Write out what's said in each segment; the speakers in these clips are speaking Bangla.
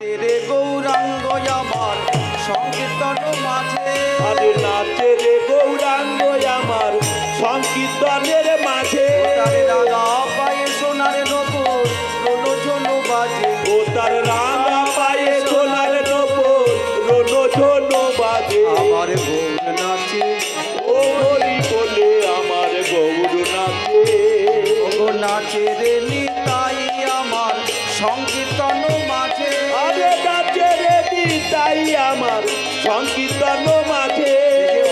রে গৌরাঙ্গ আমার সংকীর্তন মাঝে। আরে নাচে রে গৌরাঙ্গ আমার সংকীর্তনের মাঝে। তারে রাগা পায়ে সোনার নপুর রোলো ঝোলো বাজে। ও তার রাঙা পায়ে সোনার নপুর রোনো ঝোনো বাজে। আমার গৌর নাচে। ও হরি বলে আমার গৌর নাচে। ও নাচে রে নিতাই আমার সংকীর্তন তাই আমার সংকীর্তন মাঝে।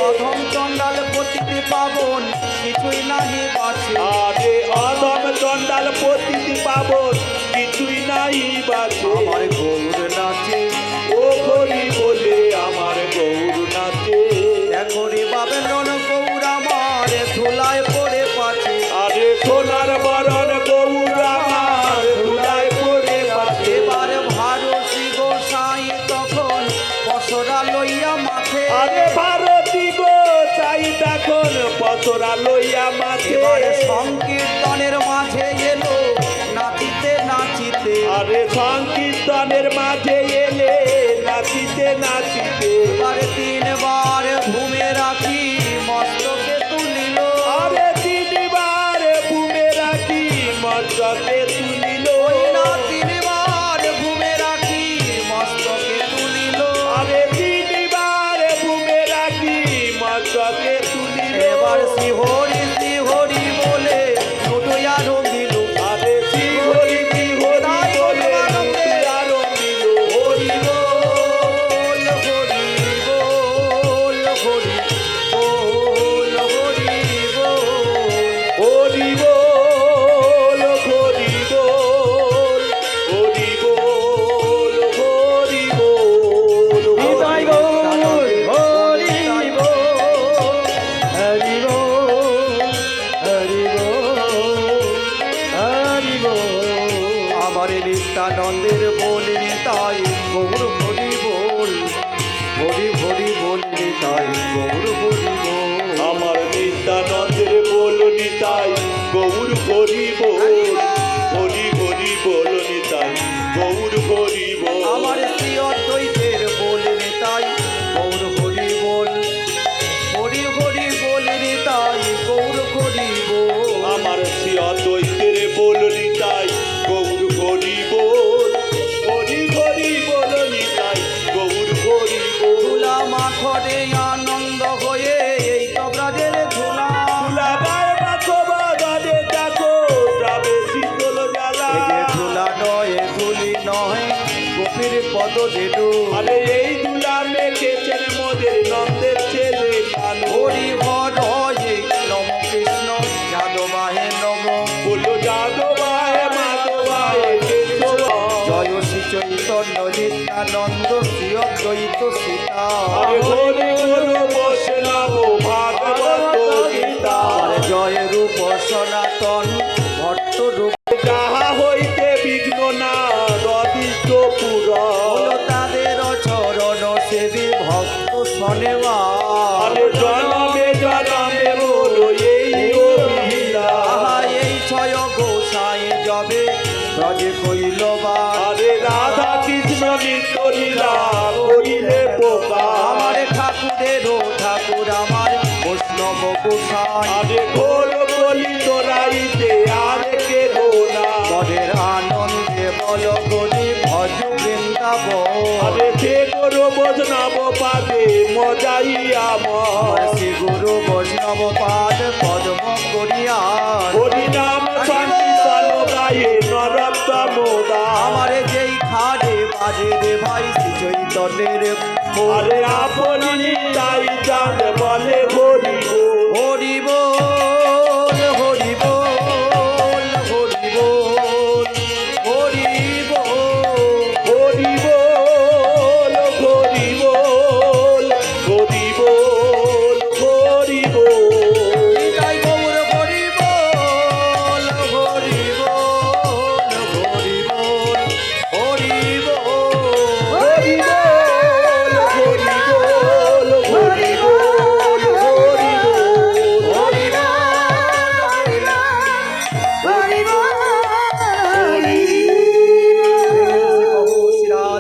অধম চণ্ডাল প্রতিটি পাবন কিছুই নাহি বাছে। আরে অধম চণ্ডাল প্রতিটি পাবন কিছুই নাই বাছে। আমার গৌর নাচে তখন পতরা লইয়া মাঝে সংকীর্তনের মাঝে এলো নাচিতে নাচিতে। আরে সংকীর্তনের মাঝে এলে নাচিতে নাচিতে। এবারে তিনবার ঘুমে রাখি মস্তকে তুলিল। আরে তিনবার ঘুমে রাখি মঞ্চকে всього. হরি বল আমার নিত্যানন্দের বলে তাই গৌর হরি বল। হরি হরি বলি তাই গৌর হরি বল। আমার নিত্যানন্দের বল নিতাই গৌর হরি গোপীর পদ দেদু আরে এই দুলা মেখেছেন মোদের নন্দের ছেলে হরি হর হয়ে নম কৃষ্ণ যাদবাহে নম। বলো যাদবায় মাধবায় জয় শ্রী চৈতন্য নিত্যানন্দ শ্রী অদ্বৈত সীতা। হরি গুরু বৈষ্ণব ভাগবত গীতা। জয় রূপ সনাতন নিত্য লীলা করিলে পোকা। আমার ঠাকুরেরও ঠাকুর আমার বৈষ্ণব গোসাই। আরে ঘোর বলি তোরাইতে আরে কে না। মনের আনন্দে বল গরি ভজ বৃন্দাবন। আরে সে করো বৈষ্ণব পাবে মজাই আমার। শ্রী গুরু বৈষ্ণব পাদ পদ্ম করিয়ার হরি নাম সংকীর্তন গায়ে নরত্তম আমারে যেই খাড়ে বাজে রে ভাই শ্রী চৈতন্যের আরে আপনি তাই চাঁদ বলে হরি হরি বল